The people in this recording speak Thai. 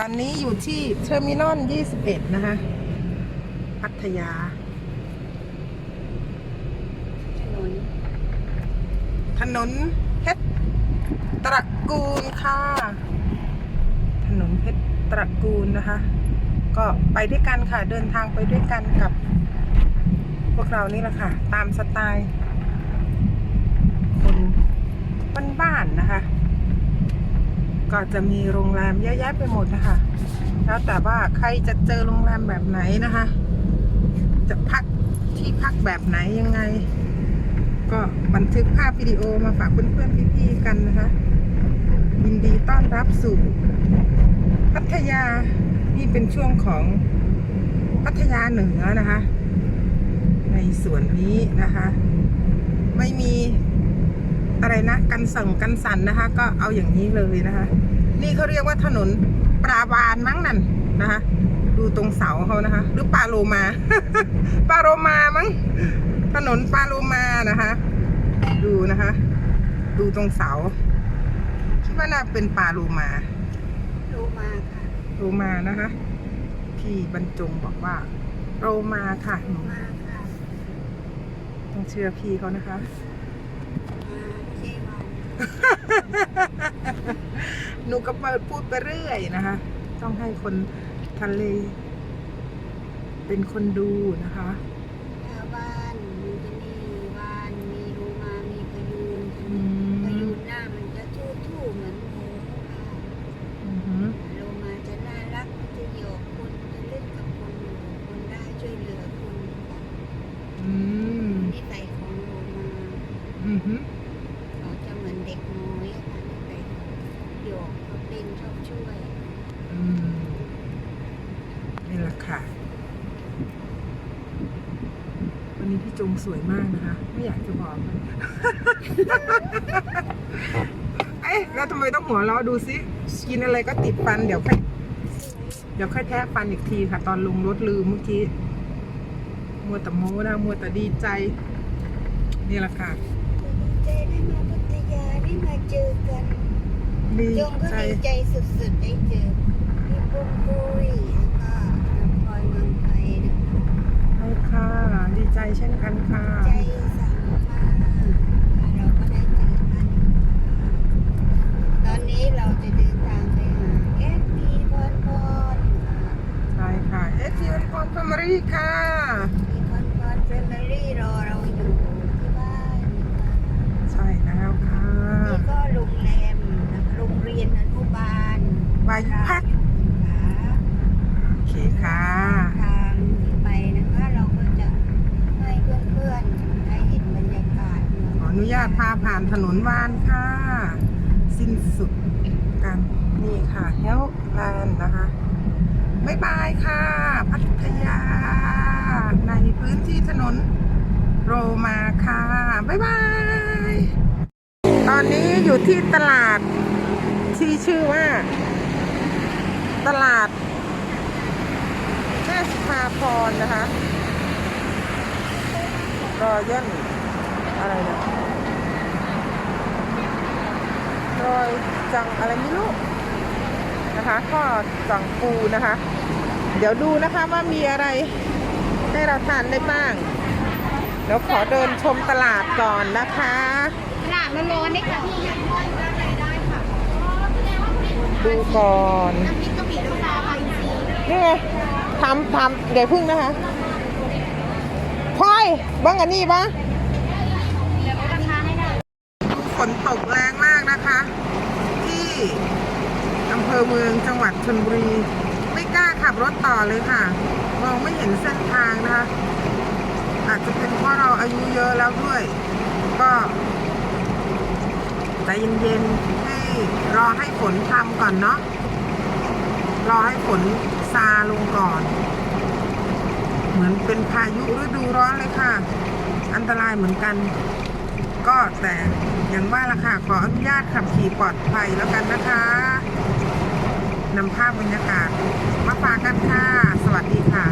ตอนนี้อยู่ที่เทอร์มินอล21 นะคะ พัทยา ถนน ถนนเพชรตระกูลค่ะ ถนนเพชรตระกูลนะคะ ก็ไปด้วยกันค่ะ เดินทางไปด้วยกันกับ พวกเรานี่แหละค่ะ ตามสไตล์ คนบ้านๆนะคะ ก็จะมีโรงแรมเยอะแยะไปหมดนะคะ แล้วแต่ว่าใครจะเจอโรงแรมแบบไหนนะคะ จะพักที่พักแบบไหนยังไง ก็บันทึกภาพวิดีโอมาฝากเพื่อนๆพี่ๆกันนะคะ ยินดีต้อนรับสู่พัทยา นี่เป็นช่วงของพัทยาเหนือนะคะ ในส่วนนี้นะคะ ไม่มี สั่งกันสันนะคะ ก็เอาอย่างนี้เลยนะคะ นี่เขาเรียกว่าถนนปลาวานมั้งนั่นนะคะ ดูตรงเสาเขานะคะ หรือปลาโลมาปลาโลมามั้งถนนปลาโลมานะคะ ดูนะคะ ดูตรงเสาคิดว่าน่าเป็นปลาโลมาโลมาค่ะโลมานะคะพี่บรรจงบอกว่าโลมาค่ะหนูมาค่ะต้องเชื่อพี่เขานะคะมาเจวัน หนูก็เปิดพูดไปเรื่อยนะคะ ต้องให้คนทะเล เป็นคนดูนะคะหน้าบ้านมันจะมีวานมีโลมามีพยูนอืมพยูนหน้ามันจะทู่ทู่ๆเหมือนหมูค่ะอือหือโลมาจะน่ารักมันจะหยอกคนจะเล่นกับคนอยู่คนได้ช่วยเหลือคนค่ะอืมนิสัยของโลมาอือหือเขาจะเหมือนเด็กน้อยอะค่ะนิสัยหยอกชอบ เล่นชอบช่วย อืมนี่แหละค่ะ วันนี้พี่จงสวยมากนะคะ ไม่อยากจะบอกเลย เอ๊ะแล้วทำไมต้องหัวเราะดูซิกินอะไรก็ติดฟันเดี๋ยวค่อยเดี๋ยวค่อยแทะฟันอีกทีค่ะ ตอนลงรถลืมเมื่อกี้ มัวแต่โม้นะมัวแต่ดีใจ นี่แหละค่ะ ดีใจได้มาพัทยาได้มาเจอกัน ดีโยมก็ใจ ดีใจสุดๆได้เจอพี่ปุ้มปุ้ยแล้วก็น้องพลอยเมืองไทยนะคะใช่ค่ะ ดีใจเช่นกันค่ะ ใจสั่งมาเราก็ได้เจอกัน ตอนนี้เราจะเดินทางไปหาแอดพีพรพร ใช่ค่ะ เอทีวันพรพมารีค่ะ พีพรพรเฟมิลี่รอเราอยู่ที่บ้านนะคะ ใช่แล้วค่ะ นี่ก็โรงแรมนะคะโรงเรียนอนุบาล วายุพัก ค่ะ โอเคค่ะ ทางที่ไปนะคะเราก็จะให้เพื่อนๆได้เห็นบรรยากาศ พาผ่านถนนวานค่ะ สิ้นสุดกันนี่ค่ะเฮลแลนนะคะบ๊ายบายค่ะ พัทยา ในพื้นที่ถนนโรมาค่ะบ๊ายบาย ตอนนี้อยู่ที่ตลาดที่ชื่อว่า ตลาดแม่สุภาพรนะคะรอยันอะไรนะรอย จังอะไรไม่รู้นะคะก็จังปูนะคะ เดี๋ยวดูนะคะว่ามีอะไรให้เราทานได้บ้างเดี๋ยวขอเดินชมตลาดก่อนนะคะตลาดละร้อนนี่ค่ะพี่ดูก่อนนี่ไงทำทำเดี๋ยวพึ่งนะคะพลอยบ้างอันนี้บ้างเดี๋ยวราคาให้ได้ฝนตกแรงมากนะคะ อำเภอเมืองจังหวัดชลบุรี ไม่กล้าขับรถต่อเลยค่ะ มองไม่เห็นเส้นทางนะคะ อาจจะเป็นเพราะเราอายุเยอะแล้วด้วย ก็ใจเย็นๆให้รอให้ฝนทำก่อนเนาะรอให้ฝนซาลงก่อน เหมือนเป็นพายุฤดูร้อนเลยค่ะ อันตรายเหมือนกัน ก็แต่ อย่างว่าละค่ะ ขออนุญาตขับขี่ปลอดภัยแล้วกันนะคะนำภาพบรรยากาศมาฝากกันค่ะ สวัสดีค่ะ